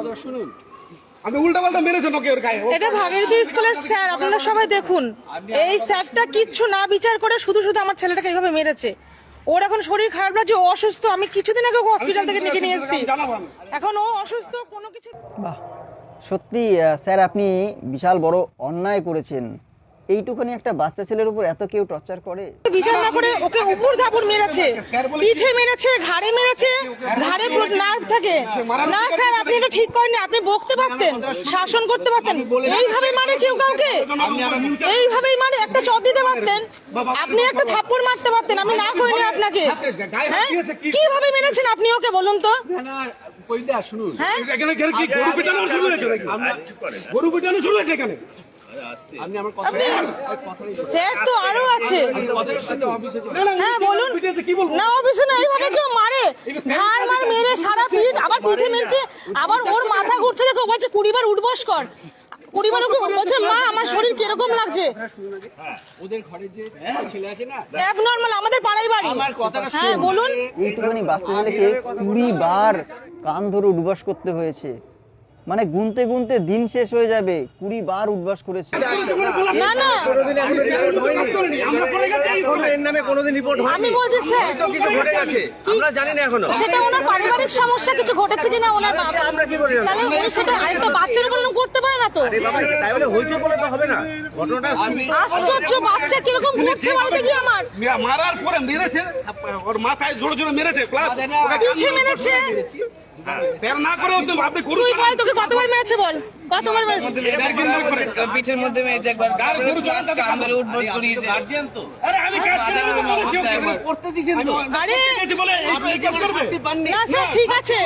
কথা শুনুন। আমি উল্টা পাল্টা মেরেছেন ওকে ওর গায়ে। এটা ভাগীরথী স্কুলের স্যার আপনারা সবাই দেখুন। এই স্যারটা কিচ্ছু না বিচার করে শুধু শুধু আমার ছেলেটাকে এইভাবে মেরেছে। ওর এখন শরীর খারাপ লাগছে ও অসুস্থ আমি কিছুদিন আগে হসপিটাল থেকে নিয়ে নিয়ে এসেছি। এখন ও অসুস্থ কোনো কিছু বাহ সত্যি স্যার আপনি বিশাল বড় অন্যায় করেছেন। এইটুখানি একটা বাচ্চা ছেলের উপর এত কেউ টর্চার করে? বিচার না করে ওকে উপর ধাপুর মেরেছে। পিঠে মেরেছে ঘাড়ে মেরেছে ঘাড়ে নার্ভ থাকে। না স্যার আপনি এটা ঠিক করেননি আপনি বকতে পারতেন শাসন করতে পারতেন। এইভাবে মানে কেউ কাউকে? এইভাবেই মানে একটা চট দিতে পারতেন। আপনি একটা থাপ্পড় মারতে পারতেন আমি না করিনি আপনাকে। হ্যাঁ? কীভাবে মেরেছেন আপনি ওকে বলুন তো? শুনুন? হ্যাঁ? এখানে এখানে কি গরু পিটানো শুরু হয়েছে নাকি? গরু পিটানো শুরু হয়েছে এখানে? স্যার তো আরও আছে। হ্যাঁ বলুন। পিটিয়েছে, কি বলব? না অফিসে না এইভাবে কেউ মারে। ঘাড় মার মেরে সারা পিঠ আবার পিঠে মেরেছে আবার ওর মাথা ঘুরছে দেখো বলছে কুড়ি বার উঠবস কর। কুড়ি বার ওকে বলছে মা আমার শরীর কীরকম লাগছে? ওদের ঘরে যে ছেলে আছে না? অ্যাবনর্মাল আমাদের পাড়াই বাড়ি। আমার কথাটা হ্যাঁ বলুন। বাচ্চা ছেলেকে কুড়ি বার কান ধরে উঠবাস করতে হয়েছে। মানে গুনতে গুনতে দিন শেষ হয়ে যাবে। কুড়ি বার উঠবাস করেছে। না না। আমরা করে গেছি এর নামে কোনোদিন রিপোর্ট আমি বলছি স্যার কিছু ঘটে গেছে আমরা জানি না এখনও। সেটা ওনার পারিবারিক সমস্যা কিছু ঘটেছে কিনা ওনার বাবা। আমরা কি করি? তাহলে উনি সেটা আরেকটা বাচ্চার কোনো করতে পারে না তো? বাবা তাই বলে হয়েছে বলে তো হবে না। ঘটনাটা আশ্চর্য বাচ্চা কীরকম ঘুরছে বাড়িতে গিয়ে আমার। মারার পরে মেরেছে ওর মাথায় জোরে জোরে মেরেছে মেরেছে। স্যার না করে আপনি গরু তুই বল তোকে কতবার মেরেছে বল? কতবার মেরেছে পিঠের মধ্যে মেয়েছে একবার কান ধরে উঠবস করিয়েছে গার্জিয়ান তো। আরে আমি কাটতে ওকে। করতে দিছেন তো। আরে বলে? এই এই করবে না স্যার ঠিক আছে।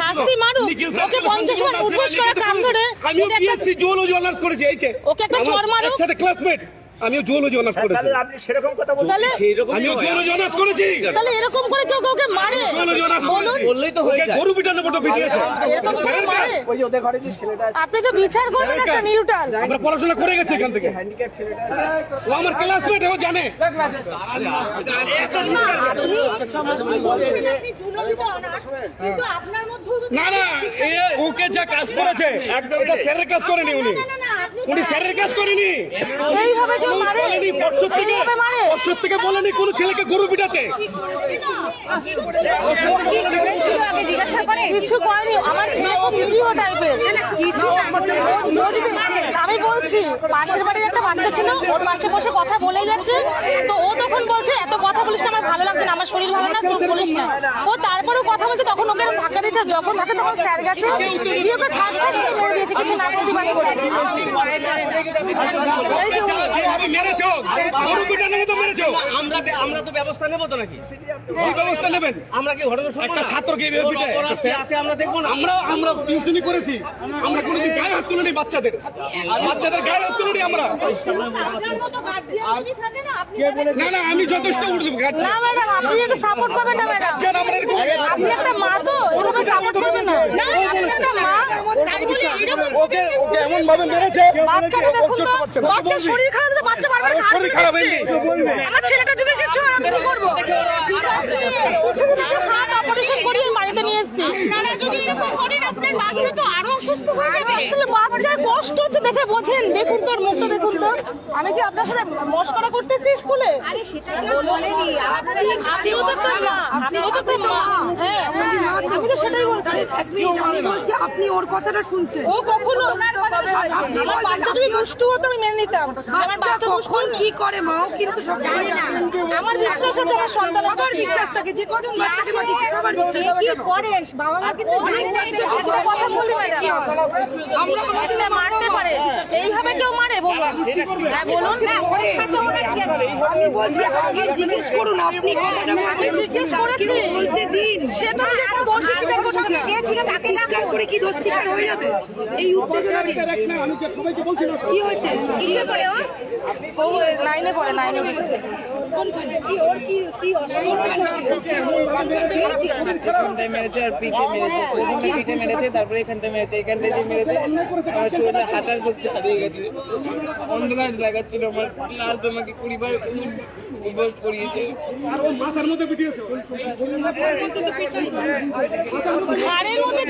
শাস্তি মারুক। ওকে পঞ্চাশ বার উঠবোস করে কাম ধরে আমিও এটা একটা- বিএসসি জুওলজি অনার্স করেছি এই ওকে একটা চড় মারুক। একসাথে ক্লাসমেট আমিও জুওলজি অনার্স করেছি। তাহলে আপনি সেরকম কথা বলছেন তাহলে আমিও জুওলজি অনার্স করেছি। তাহলে এরকম করে কেউ কাউকে মারে? জুওলজি অনার্স বললেই তো হয়ে যায়। গরু পিটানোর মতো পিটিয়েছে এরকম করে মারে? ওই যে ওদের ঘরে যে ছেলেটা আপনি তো বিচার করবেন একটা নিউট্রাল। আমরা পড়াশোনা করে গেছি এখান থেকে। হ্যান্ডিক্যাপ ছেলেটা ও আমার ক্লাসমেট ও জানে। কিন্তু আপনার মধ্যেও তো না না ওকে যা কাজ করেছে একদম এটা স্যারের কাজ করেনি উনি। উনি স্যারের কাজ করেনি। এইভাবে উনি মারে পরশুর থেকে পরশুর থেকে বলেনি কোন ছেলেকে গরু পিটাতে। কিছু করেনি। আমার ছেলে খুব নিরীহ টাইপের। আমি বলছি পাশের বাড়ির একটা বাচ্চা ছিল ওর পাশে বসে কথা বলে যাচ্ছে। তো ও তখন বলছে এত কথা বলিস না আমার ভালো লাগছে না আমার শরীর ভালো না তুই বলিস না। ও তারপরেও কথা বলছে তখন ওকে ধাক্কা দিয়েছে যখন ধাক্কা তখন স্যার গেছে দিয়ে ওকে ঠাস ঠাস করে মেরে দিয়েছে কিছু না প্রতিবাদ করে এই যে আমি মেরেছো গরু পিটানোর মতো মেরেছো। আমরা আমরা তো ব্যবস্থা নেব তো নাকি? কি ব্যবস্থা নেবেন? আমরা কি ঘটনা শুনব একটা ছাত্রকে এইভাবে পিটায়, অপরাধ একটা স্যার- আছে আমরা দেখব না? আমরা আমরা টিউশনি করেছি। আমরা কোনোদিন গায়ে হাত তুলিনি বাচ্চাদের। বাচ্চাদের গায়ে হাত তুলিনি আমরা। না, না আমি যথেষ্ট না ম্যাডাম আপনি একটা সাপোর্ট করবেন না ম্যাডাম। আপনি একটা মা তো এভাবে সাপোর্ট করবেন না। না আপনি একটা মা তাই বলে এরকম ওকে ওকে এমন ভাবে মেরেছে বাচ্চাটা দেখুন তো পারছে শরীর খারাপ তো বাচ্চা বারবার শরীর খারাপ দিচ্ছে। আমার ছেলেটা যদি কিছু হয় আমি কি করব? হাত অপারেশন করিয়ে বাড়িতে নিয়ে এসেছি। আপনারা যদি এরকম করেন আপনার বাচ্চা তো অসুস্থ হয়ে যাবে। আসলে বাচ্চার কষ্ট হচ্ছে দেখে বোঝেন। দেখুন তোর মুখটা দেখুন তো আমি কি আপনার সাথে মস্করা করতেছি স্কুলে? আরে সেটা কেউ বলেনি। আপনি তো মা। আপনিও তো মা। হ্যাঁ। বলছি বলছি আপনি ওর কথাটা শুনছেন। ও কখনো কথা শুনছেন। আমার বাচ্চা যদি দুষ্টু হতো আমি মেনে নিতাম। আমার বাচ্চা বাচ্চা কখন কি করে মাও কিন্তু সব জানে না। আমার বিশ্বাস আছে আমার সন্তান সবার বিশ্বাস থাকে যে কজন বাচ্চাকে বাঁচিয়েছে সবার কি করে? বাবা মা কিন্তু জানে না কথা বলি। ম্যাডাম আমরা কোনোদিন মারতে পারে। এইভাবে কেউ বলুন। হ্যাঁ বলুন না ওর সাথে ওরা কি আছে। আমি বলছি আগে জিজ্ঞেস করুন আপনি আমি জিজ্ঞেস করেছি বলতে দিন সে তো নিজের কোনো স্বীকার করছে না। কে ছিল তাকে না করে কি দোষ স্বীকার হয়ে যাচ্ছে? এই উত্তেজনা দিন। আমি যে সবাইকে বলছি না কি হয়েছে? কিসে করে ও? ও নাইনে পড়ে লাইনে মেরেছে আর পিঠে মেরেছে প্রথমে পিঠে মেরেছে তারপরে এখানটায় মেরেছে এখানটায় যে মেরেছে আমার চোখটা হাঁটার করতে হারিয়ে গেছে অন্ধকার লাগাচ্ছিল আমার কুড়ি বার করিয়েছে ঘাড়ের মধ্যে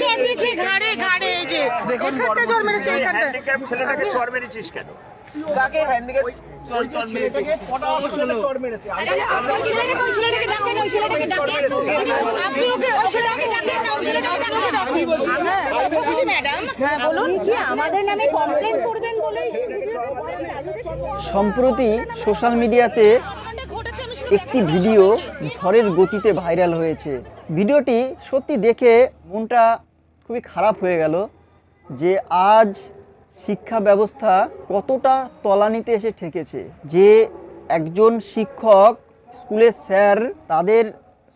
মেরেছে ছেলেটাকে চর মেরেছিস কেন? হ্যান্ডিক্যাপ সম্প্রতি সোশ্যাল মিডিয়াতে একটি ভিডিও ঝড়ের গতিতে ভাইরাল হয়েছে। ভিডিওটি সত্যি দেখে মনটা খুবই খারাপ হয়ে গেল। যে আজ শিক্ষা ব্যবস্থা কতটা তলানিতে এসে ঠেকেছে, যে একজন শিক্ষক, স্কুলের স্যার, তাদের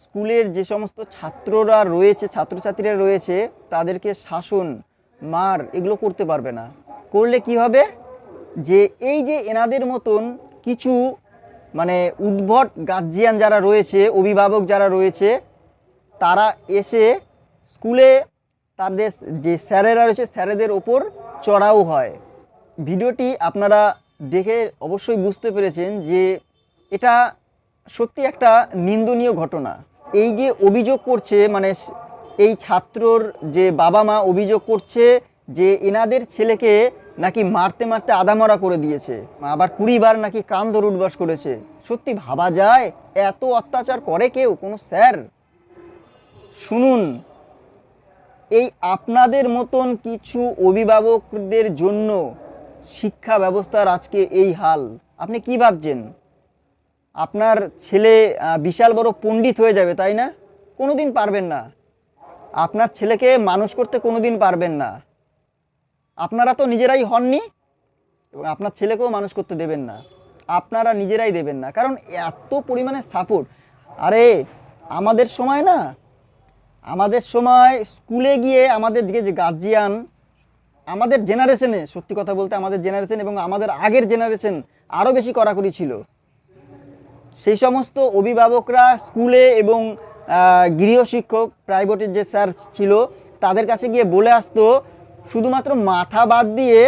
স্কুলের যে সমস্ত ছাত্ররা রয়েছে, ছাত্রছাত্রীরা রয়েছে, তাদেরকে শাসন, মার এগুলো করতে পারবে না। করলে কি হবে? যে এই যে এনাদের মতন কিছু মানে উদ্ভট গার্জিয়ান যারা রয়েছে, অভিভাবক যারা রয়েছে, তারা এসে স্কুলে তাদের যে স্যারেরা রয়েছে, স্যারেদের ওপর চড়াও হয়। ভিডিওটি আপনারা দেখে অবশ্যই বুঝতে পেরেছেন যে এটা সত্যি একটা নিন্দনীয় ঘটনা। এই যে অভিযোগ করছে মানে এই ছাত্রর যে বাবা মা অভিযোগ করছে যে এনাদের ছেলেকে নাকি মারতে মারতে আদামরা করে দিয়েছে, আবার কুড়ি বার নাকি কান উঠবাস করেছে। সত্যি ভাবা যায়? এত অত্যাচার করে কেউ? কোনো স্যার? শুনুন এই আপনাদের মতন কিছু অভিভাবকদের জন্য শিক্ষা ব্যবস্থার আজকে এই হাল। আপনি কি ভাবছেন? আপনার ছেলে বিশাল বড় পণ্ডিত হয়ে যাবে, তাই না? কোনো দিন পারবেন না। আপনার ছেলেকে মানুষ করতে কোনো দিন পারবেন না। আপনারা তো নিজেরাই হননি এবং আপনার ছেলেকেও মানুষ করতে দেবেন না। আপনারা নিজেরাই দেবেন না। কারণ এত পরিমাণে সাপোর্ট আরে, আমাদের সময় না আমাদের সময় স্কুলে গিয়ে আমাদের দিকে যে গার্জিয়ান আমাদের জেনারেশনে সত্যি কথা বলতে আমাদের জেনারেশন এবং আমাদের আগের জেনারেশন আরও বেশি কড়াকড়ি ছিল। সেই সমস্ত অভিভাবকরা স্কুলে এবং গৃহশিক্ষক প্রাইভেটের যে স্যার ছিল, তাদের কাছে গিয়ে বলে আসতো, শুধুমাত্র মাথা বাদ দিয়ে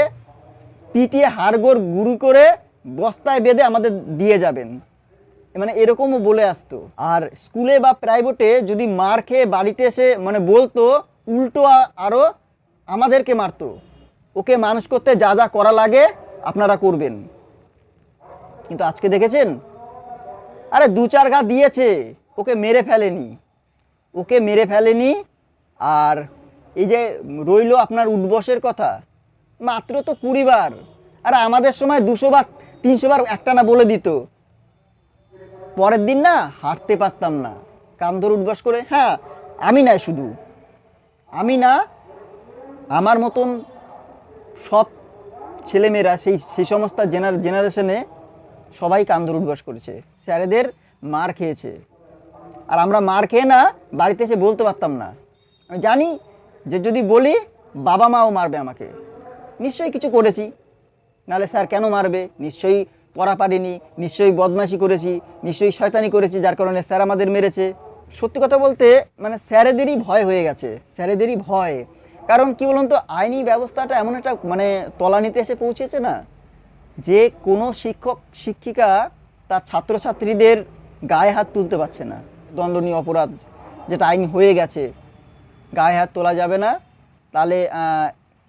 পিটিয়ে হাড়গোড় গুঁড়ি করে বস্তায় বেঁধে আমাদের দিয়ে যাবেন। মানে এরকমও বলে আসতো। আর স্কুলে বা প্রাইভেটে যদি মার খেয়ে বাড়িতে এসে মানে বলতো, উল্টো আরও আমাদেরকে মারতো। ওকে মানুষ করতে যা যা করা লাগে আপনারা করবেন। কিন্তু আজকে দেখেছেন? আরে দু চার ঘা দিয়েছে, ওকে মেরে ফেলেনি। ওকে মেরে ফেলেনি, আর এই যে রইল আপনার উঠবসের কথা, মাত্র তো কুড়ি বার। আর আমাদের সময় দুশো বার, তিনশো বার একটা না বলে দিত। পরের দিন না হাঁটতে পারতাম না। কান ধরে উঠবাস করে হ্যাঁ আমি নাই শুধু। আমি না, আমার মতন সব ছেলেমেয়েরা, সেই সেই সমস্ত জেনার জেনারেশনে সবাই কান ধরে উঠবাস করেছে। স্যারেদের মার খেয়েছে। আর আমরা মার খেয়ে না বাড়িতে এসে বলতে পারতাম না। আমি জানি যে যদি বলি বাবা মাও মারবে আমাকে। নিশ্চয়ই কিছু করেছি। নাহলে স্যার কেন মারবে? নিশ্চয়ই পড়া পারিনি নিশ্চয়ই বদমাশি করেছি, নিশ্চয়ই শয়তানি করেছি, যার কারণে স্যার আমাদের মেরেছে। সত্যি কথা বলতে মানে স্যারেদেরই ভয় হয়ে গেছে, স্যারেদেরই ভয়। কারণ কি বলুন তো, আইনি ব্যবস্থাটা এমন একটা মানে তলানিতে এসে পৌঁছেছে না? যে কোনো শিক্ষক, শিক্ষিকা তার ছাত্রছাত্রীদের গায়ে হাত তুলতে পারছে না। দণ্ডনীয় অপরাধ, যেটা আইন হয়ে গেছে, গায়ে হাত তোলা যাবে না। তাহলে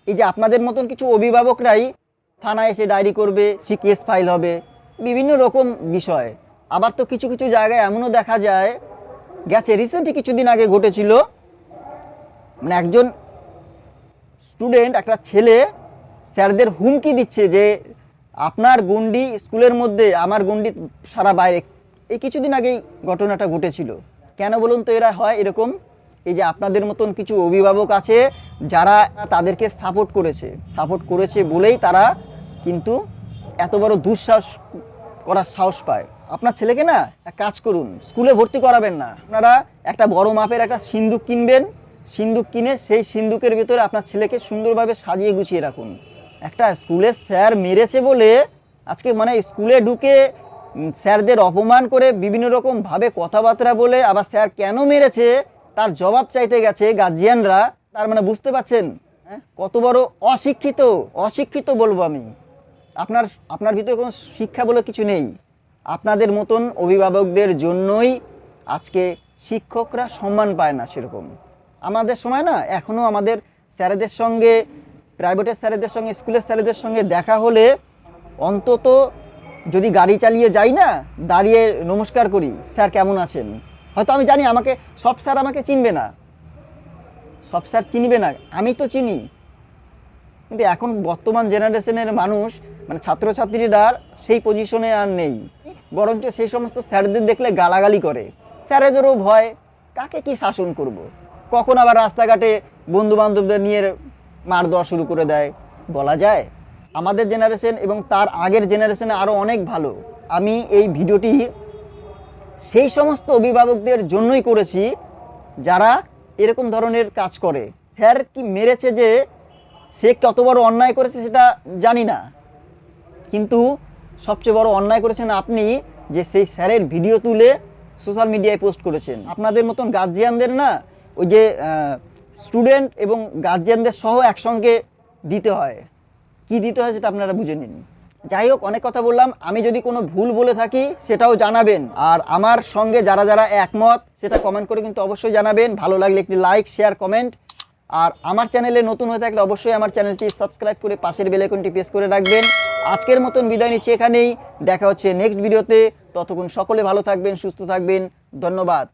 এই যে আপনাদের মতন কিছু অভিভাবকরাই থানায় এসে ডায়েরি করবে, সে কেস ফাইল হবে, বিভিন্ন রকম বিষয়। আবার তো কিছু কিছু জায়গায় এমনও দেখা যায়, গেছে রিসেন্টলি কিছুদিন আগে ঘটেছিল মানে একজন স্টুডেন্ট একটা ছেলে, স্যারদের হুমকি দিচ্ছে যে আপনার গন্ডি স্কুলের মধ্যে, আমার গন্ডি সারা বাইরে। এই কিছুদিন আগেই ঘটনাটা ঘটেছিল। কেন বলুন তো এরা হয় এরকম? এই যে আপনাদের মতন কিছু অভিভাবক আছে যারা তাদেরকে সাপোর্ট করেছে সাপোর্ট করেছে বলেই তারা কিন্তু এত বড় দুঃসাহস করার সাহস পায়। আপনার ছেলেকে না এক কাজ করুন, স্কুলে ভর্তি করাবেন না। আপনারা একটা বড় মাপের একটা সিন্দুক কিনবেন, সিন্দুক কিনে সেই সিন্দুকের ভেতরে আপনার ছেলেকে সুন্দরভাবে সাজিয়ে গুছিয়ে রাখুন। একটা স্কুলের স্যার মেরেছে বলে আজকে মানে স্কুলে ঢুকে স্যারদের অপমান করে বিভিন্ন রকম ভাবে কথাবার্তা বলে আবার স্যার কেন মেরেছে, তার জবাব চাইতে গেছে গার্জিয়ানরা তার মানে বুঝতে পারছেন? হ্যাঁ? কত বড় অশিক্ষিত অশিক্ষিত বলব আমি। আপনার আপনার ভিতরে কোনো শিক্ষা বলে কিছু নেই। আপনাদের মতন অভিভাবকদের জন্যই আজকে শিক্ষকরা সম্মান পায় না সেরকম। আমাদের সময় না এখনও আমাদের স্যারেদের সঙ্গে প্রাইভেটের স্যারেদের সঙ্গে স্কুলের স্যারেদের সঙ্গে দেখা হলে অন্তত যদি গাড়ি চালিয়ে যাই না, দাঁড়িয়ে নমস্কার করি, স্যার কেমন আছেন? হয়তো আমি জানি আমাকে, সব স্যার আমাকে চিনবে না। সব স্যার চিনবে না, আমি তো চিনি। কিন্তু এখন বর্তমান জেনারেশনের মানুষ মানে ছাত্রছাত্রীরা সেই পজিশনে আর নেই। বরঞ্চ সেই সমস্ত স্যারদের দেখলে গালাগালি করে। স্যারেদেরও ভয়, কাকে কি শাসন করব। কখন আবার রাস্তাঘাটে বন্ধু বান্ধবদের নিয়ে মার দেওয়া শুরু করে দেয়? বলা যায়, আমাদের জেনারেশন এবং তার আগের জেনারেশনে আরও অনেক ভালো। আমি এই ভিডিওটি সেই সমস্ত অভিভাবকদের জন্যই করেছি, যারা এরকম ধরনের কাজ করে। স্যার কি মেরেছে যে সে কত বড় অন্যায় করেছে সেটা জানি না। কিন্তু সবচেয়ে বড় অন্যায় করেছেন আপনি যে সেই স্যারের ভিডিও তুলে সোশ্যাল মিডিয়ায় পোস্ট করেছেন। আপনাদের মতন গার্জিয়ানদের না ওই যে স্টুডেন্ট এবং গার্জিয়ানদের সহ একসঙ্গে দিতে হয়। কি দিতে হয় সেটা আপনারা বুঝে নিন। যাই হোক, অনেক কথা বললাম। আমি যদি কোনো ভুল বলে থাকি, সেটাও জানাবেন। আর আমার সঙ্গে যারা যারা একমত, সেটা কমেন্ট করে কিন্তু অবশ্যই জানাবেন। ভালো লাগলে একটি লাইক শেয়ার কমেন্ট আর আমার চ্যানেলে নতুন হয়ে থাকলে অবশ্যই আমার চ্যানেলটি সাবস্ক্রাইব করে পাশের বেলাইকনটি প্রেস করে রাখবেন। আজকের মতন বিদায় নিচ্ছি এখানেই। দেখা হচ্ছে নেক্সট ভিডিওতে ততক্ষণ সকলে ভালো থাকবেন, সুস্থ থাকবেন। ধন্যবাদ।